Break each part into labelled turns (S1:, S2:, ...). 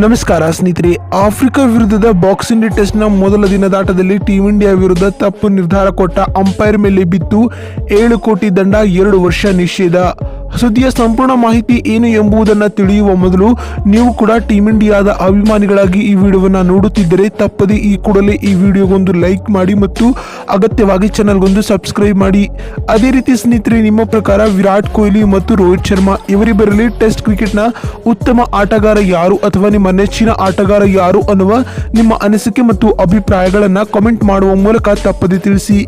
S1: ನಮಸ್ಕಾರ ಸ್ನೇಹಿತರೆ, ಆಫ್ರಿಕಾ ವಿರುದ್ಧದ ಬಾಕ್ಸಿಂಗ್ ಡೇ ಟೆಸ್ಟ್ನ ಮೊದಲ ದಿನದಾಟದಲ್ಲಿ ಟೀಂ ಇಂಡಿಯಾ ವಿರುದ್ಧ ತಪ್ಪು ನಿರ್ಧಾರ ಕೊಟ್ಟ ಅಂಪೈರ್ ಮೇಲೆ ಬಿತ್ತು ಏಳು ಕೋಟಿ ದಂಡ, ಎರಡು ವರ್ಷ ನಿಷೇಧ. ಸುದ್ದಿಯ ಸಂಪೂರ್ಣ ಮಾಹಿತಿ ಏನು ಎಂಬುದನ್ನು ತಿಳಿಯುವ ಮೊದಲು ನೀವು ಕೂಡ ಟೀಮ್ ಇಂಡಿಯಾದ ಅಭಿಮಾನಿಗಳಾಗಿ ಈ ವಿಡಿಯೋವನ್ನು ನೋಡುತ್ತಿದ್ದರೆ ತಪ್ಪದೆ ಈ ಕೂಡಲೇ ಈ ವಿಡಿಯೋಗೊಂದು ಲೈಕ್ ಮಾಡಿ ಮತ್ತು ಅಗತ್ಯವಾಗಿ ಚಾನಲ್ಗೊಂದು ಸಬ್ಸ್ಕ್ರೈಬ್ ಮಾಡಿ. ಅದೇ ರೀತಿ ಸ್ನೇಹಿತರೆ, ನಿಮ್ಮ ಪ್ರಕಾರ ವಿರಾಟ್ ಕೊಹ್ಲಿ ಮತ್ತು ರೋಹಿತ್ ಶರ್ಮಾ ಇವರಿಬ್ಬರಲ್ಲಿ ಟೆಸ್ಟ್ ಕ್ರಿಕೆಟ್ನ ಉತ್ತಮ ಆಟಗಾರ ಯಾರು ಅಥವಾ ನಿಮ್ಮ ನೆಚ್ಚಿನ ಆಟಗಾರ ಯಾರು ಅನ್ನುವ ನಿಮ್ಮ ಅನಿಸಿಕೆ ಮತ್ತು ಅಭಿಪ್ರಾಯಗಳನ್ನು ಕಮೆಂಟ್ ಮಾಡುವ ಮೂಲಕ ತಪ್ಪದೆ ತಿಳಿಸಿ.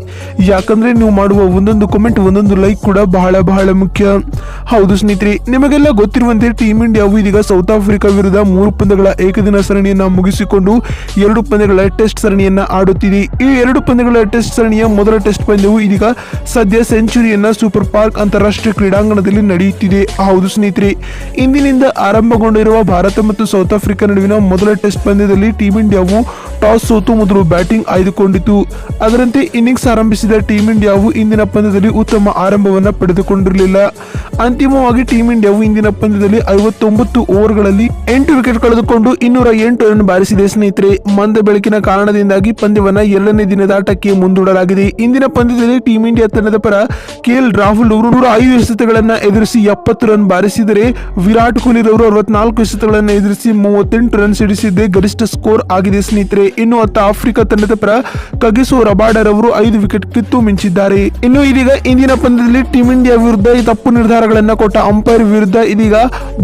S1: ಯಾಕಂದರೆ ನೀವು ಮಾಡುವ ಒಂದೊಂದು ಕಮೆಂಟ್ ಒಂದೊಂದು ಲೈಕ್ ಕೂಡ ಬಹಳ ಬಹಳ ಮುಖ್ಯ. ಹೌದು ಸ್ನೇಹಿತರೆ, ನಿಮಗೆಲ್ಲ ಗೊತ್ತಿರುವಂತೆ ಟೀಮ್ ಇಂಡಿಯಾವು ಇದೀಗ ಸೌತ್ ಆಫ್ರಿಕಾ ವಿರುದ್ಧ ಮೂರು ಪಂದ್ಯಗಳ ಏಕದಿನ ಸರಣಿಯನ್ನು ಮುಗಿಸಿಕೊಂಡು ಎರಡು ಪಂದ್ಯಗಳ ಟೆಸ್ಟ್ ಸರಣಿಯನ್ನ ಆಡುತ್ತಿದೆ. ಈ ಎರಡು ಪಂದ್ಯಗಳ ಟೆಸ್ಟ್ ಸರಣಿಯ ಮೊದಲ ಟೆಸ್ಟ್ ಪಂದ್ಯವು ಇದೀಗ ಸದ್ಯ ಸೆಂಚುರಿಯನ್ನ ಸೂಪರ್ ಪಾರ್ಕ್ ಅಂತಾರಾಷ್ಟ್ರೀಯ ಕ್ರೀಡಾಂಗಣದಲ್ಲಿ ನಡೆಯುತ್ತಿದೆ. ಹೌದು ಸ್ನೇಹಿತರೆ, ಇಂದಿನಿಂದ ಆರಂಭಗೊಂಡಿರುವ ಭಾರತ ಮತ್ತು ಸೌತ್ ಆಫ್ರಿಕಾ ನಡುವಿನ ಮೊದಲ ಟೆಸ್ಟ್ ಪಂದ್ಯದಲ್ಲಿ ಟೀಮ್ ಇಂಡಿಯಾವು ಟಾಸ್ ಸೋತು ಮೊದಲು ಬ್ಯಾಟಿಂಗ್ ಆಯ್ದುಕೊಂಡಿತು. ಅದರಂತೆ ಇನ್ನಿಂಗ್ಸ್ ಆರಂಭಿಸಿದ ಟೀಂ ಇಂಡಿಯಾವು ಇಂದಿನ ಪಂದ್ಯದಲ್ಲಿ ಉತ್ತಮ ಆರಂಭವನ್ನು ಪಡೆದುಕೊಂಡಿರಲಿಲ್ಲ. ಅಂತಿಮವಾಗಿ ಟೀಂ ಇಂಡಿಯಾವು ಇಂದಿನ ಪಂದ್ಯದಲ್ಲಿ ಐವತ್ತೊಂಬತ್ತು ಓವರ್ಗಳಲ್ಲಿ ಎಂಟು ವಿಕೆಟ್ ಕಳೆದುಕೊಂಡು ಇನ್ನೂರ ಎಂಟು ರನ್ ಬಾರಿಸಿದೆ ಸ್ನೇಹಿತರೆ. ಮಂದ ಬೆಳಕಿನ ಕಾರಣದಿಂದಾಗಿ ಪಂದ್ಯವನ್ನು ಎರಡನೇ ದಿನದ ಆಟಕ್ಕೆ ಮುಂದೂಡಲಾಗಿದೆ. ಇಂದಿನ ಪಂದ್ಯದಲ್ಲಿ ಟೀಂ ಇಂಡಿಯಾ ತಂಡದ ಪರ ಕೆಎಲ್ ರಾಹುಲ್ ಅವರು ನೂರ ಐದು ಎಸೆತಗಳನ್ನು ಎದುರಿಸಿ ಎಪ್ಪತ್ತು ರನ್ ಬಾರಿಸಿದರೆ, ವಿರಾಟ್ ಕೊಹ್ಲಿ ಅವರು ಅರವತ್ನಾಲ್ಕು ಎಸೆತಗಳನ್ನು ಎದುರಿಸಿ ಮೂವತ್ತೆಂಟು ರನ್ ಸಿಡಿಸಿದ್ದೇ ಗರಿಷ್ಠ ಸ್ಕೋರ್ ಆಗಿದೆ ಸ್ನೇಹಿತರೆ. ಇನ್ನು ಅತ್ತ ಆಫ್ರಿಕಾ ತಂಡದ ಪರ ಕಗಿಸೋ ರಬಾಡರ್ ಅವರು ಐದು ವಿಕೆಟ್ ಕಿತ್ತು ಮಿಂಚಿದ್ದಾರೆ. ಇನ್ನು ಇದೀಗ ಇಂದಿನ ಪಂದ್ಯದಲ್ಲಿ ಟೀಂ ಇಂಡಿಯಾ ವಿರುದ್ಧ ಈ ತಪ್ಪು ನಿರ್ಧಾರಗಳನ್ನ ಕೊಟ್ಟ ಅಂಪೈರ್ ವಿರುದ್ಧ ಇದೀಗ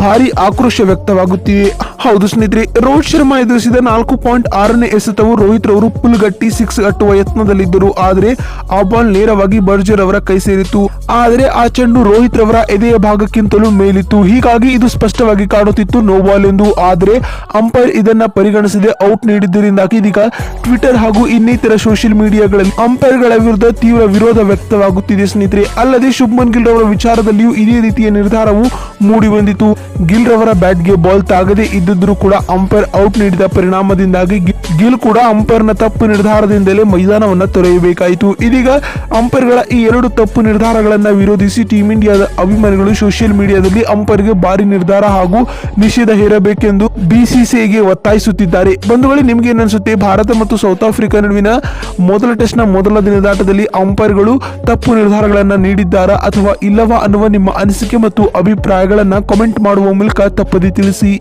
S1: ಭಾರಿ ಆಕ್ರೋಶ ವ್ಯಕ್ತವಾಗುತ್ತಿದೆ. ಹೌದು ಸ್ನೇಹಿತರೆ, ರೋಹಿತ್ ಶರ್ಮಾ ಎದುರಿಸಿದ ನಾಲ್ಕು ಪಾಯಿಂಟ್ ಆರನೇ ಎಸೆತವು ರೋಹಿತ್ ರವರು ಪುಲ್ಗಟ್ಟಿ ಸಿಕ್ಸ್ ಕಟ್ಟುವ ಯತ್ನದಲ್ಲಿದ್ದರು. ಆದರೆ, ಆ ಬಾಲ್ ನೇರವಾಗಿ ಬರ್ಜರ್ ಅವರ ಕೈ ಸೇರಿತು ಆದರೆ, ಆ ಚೆಂಡು ರೋಹಿತ್ ರವರ ಎದೆಯ ಭಾಗಕ್ಕಿಂತಲೂ ಮೇಲಿತ್ತು. ಹೀಗಾಗಿ ಇದು ಸ್ಪಷ್ಟವಾಗಿ ಕಾಣುತ್ತಿತ್ತು ನೋ ಬಾಲ್ ಎಂದು. ಆದರೆ ಅಂಪೈರ್ ಇದನ್ನ ಪರಿಗಣಿಸದೆ ಔಟ್ ನೀಡಿದ್ದರಿಂದಾಗಿ ಇದೀಗ ಟ್ವಿಟರ್ ಹಾಗೂ ಇನ್ನಿತರ ಸೋಷಿಯಲ್ ಮೀಡಿಯಾಗಳಲ್ಲಿ ಅಂಪೈರ್ಗಳ ವಿರುದ್ಧ ತೀವ್ರ ವಿರೋಧ ವ್ಯಕ್ತವಾಗುತ್ತಿದೆ ಸ್ನೇಹಿತರೆ. ಅಲ್ಲದೆ, ಶುಭ್ಮನ್ ಗಿಲ್ ರವರ ವಿಚಾರದಲ್ಲಿಯೂ ಇದೇ ರೀತಿಯ ನಿರ್ಧಾರವು ಮೂಡಿ ಬಂದಿತು ಗಿಲ್ ರವರ ಬ್ಯಾಟ್ಗೆ ಬಾಲ್ ತಾಗದೆ ಇದ್ದಿದ್ರೂ ಕೂಡ ಅಂಪೈರ್ ಔಟ್ ನೀಡಿದ ಪರಿಣಾಮದಿಂದಾಗಿ ಗಿಲ್ ಕೂಡ ಅಂಪೈರ್ನ ತಪ್ಪು ನಿರ್ಧಾರದಿಂದಲೇ ಮೈದಾನವನ್ನು ತೊರೆಯಬೇಕಾಯಿತು. ಇದೀಗ ಅಂಪೈರ್ಗಳ ಈ ಎರಡು ತಪ್ಪು ನಿರ್ಧಾರಗಳನ್ನ ವಿರೋಧಿಸಿ ಟೀಂ ಇಂಡಿಯಾದ ಅಭಿಮಾನಿಗಳು ಸೋಷಿಯಲ್ ಮೀಡಿಯಾದಲ್ಲಿ ಅಂಪೈರ್ಗೆ ಭಾರಿ ನಿರ್ಧಾರ ಹಾಗೂ ನಿಷೇಧ ಹೇರಬೇಕೆಂದು ಬಿಸಿಸಿಐಗೆ ಒತ್ತಾಯಿಸುತ್ತಿದ್ದಾರೆ. ಬಂಧುಗಳೇ, ನಿಮ್ಗೆ ಏನನ್ಸುತ್ತೆ? ಭಾರತ ಮತ್ತು ಸೌತ್ ಆಫ್ರಿಕಾ ನಡುವಿನ ಮೊದಲ ಟೆಸ್ಟ್ನ ಮೊದಲ ದಿನದಾಟದಲ್ಲಿ ಅಂಪೈರ್ಗಳು ತಪ್ಪು ನಿರ್ಧಾರಗಳನ್ನ ನೀಡಿದ್ದಾರಾ ಅಥವಾ ಇಲ್ಲವಾ ಅನ್ನುವ ನಿಮ್ಮ ಅನಿಸಿಕೆ ಮತ್ತು ಅಭಿಪ್ರಾಯಗಳನ್ನ ಕಾಮೆಂಟ್ ಮಾಡುವ ಮೂಲಕ ತಪ್ಪದೆ ತಿಳಿಸಿ.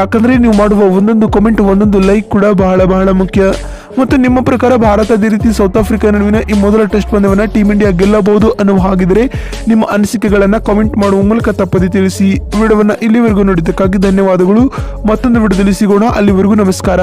S1: ಯಾಕಂದ್ರೆ ನೀವು ಮಾಡುವ ಒಂದೊಂದು ಕಮೆಂಟ್ ಒಂದೊಂದು ಲೈಕ್ ಕೂಡ ಬಹಳ ಬಹಳ ಮುಖ್ಯ. ಮತ್ತು ನಿಮ್ಮ ಪ್ರಕಾರ ಭಾರತ ಅದೇ ರೀತಿ ಸೌತ್ ಆಫ್ರಿಕಾ ನಡುವಿನ ಈ ಮೊದಲ ಟೆಸ್ಟ್ ಪಂದ್ಯವನ್ನು ಟೀಮ್ ಇಂಡಿಯಾ ಗೆಲ್ಲಬಹುದು ಅನ್ನುವ ಹಾಗಿದ್ರೆ ನಿಮ್ಮ ಅನಿಸಿಕೆಗಳನ್ನು ಕಾಮೆಂಟ್ ಮಾಡುವ ಮೂಲಕ ತಪ್ಪದೆ ತಿಳಿಸಿ. ವಿಡಿಯೋವನ್ನು ಇಲ್ಲಿವರೆಗೂ ನೋಡಿದ್ದಕ್ಕಾಗಿ ಧನ್ಯವಾದಗಳು. ಮತ್ತೊಂದು ವಿಡಿಯೋದಲ್ಲಿ ಸಿಗೋಣ. ಅಲ್ಲಿವರೆಗೂ ನಮಸ್ಕಾರ.